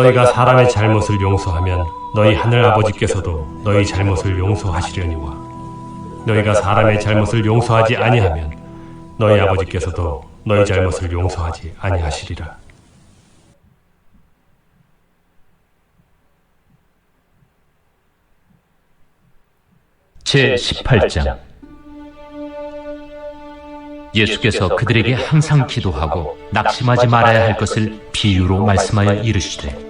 너희가 사람의 잘못을 용서하면 너희 하늘 아버지께서도 너희 잘못을 용서하시려니와 너희가 사람의 잘못을 용서하지 아니하면 너희 아버지께서도 너희 잘못을 용서하지 아니하시리라. 제 18장 예수께서 그들에게 항상 기도하고 낙심하지 말아야 할 것을 비유로 말씀하여 이르시되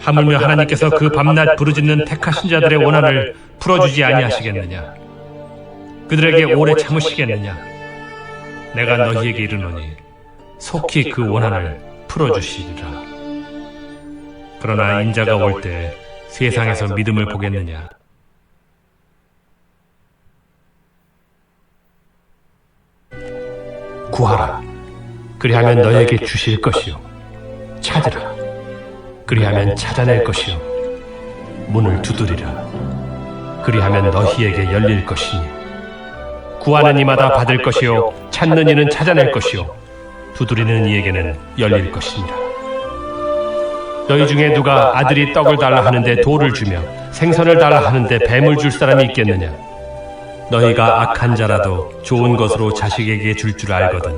하물며 하나님께서 그 밤낮 부르짖는 택하신 자들의 원한을 풀어주지 아니하시겠느냐? 그들에게 오래 참으시겠느냐? 내가 너희에게 이르노니 속히 그 원한을 풀어주시리라. 그러나 인자가 올 때 세상에서 믿음을 보겠느냐? 구하라. 그리하면 너에게 주실 것이요. 찾으라. 그리하면 찾아낼 것이요. 문을 두드리라. 그리하면 너희에게 열릴 것이니 구하는 이마다 받을 것이요 찾는 이는 찾아낼 것이요 두드리는 이에게는 열릴 것이니라 너희 중에 누가 아들이 떡을 달라 하는데 돌을 주며 생선을 달라 하는데 뱀을 줄 사람이 있겠느냐? 너희가 악한 자라도 좋은 것으로 자식에게 줄줄 알거든.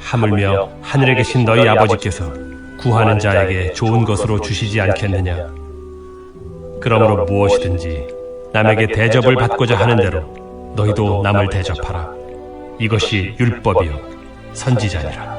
하물며 하늘에 계신 너희 아버지께서 구하는 자에게 좋은 것으로 주시지 않겠느냐? 그러므로 무엇이든지 남에게 대접을 받고자 하는 대로 너희도 남을 대접하라. 이것이 율법이요 선지자니라.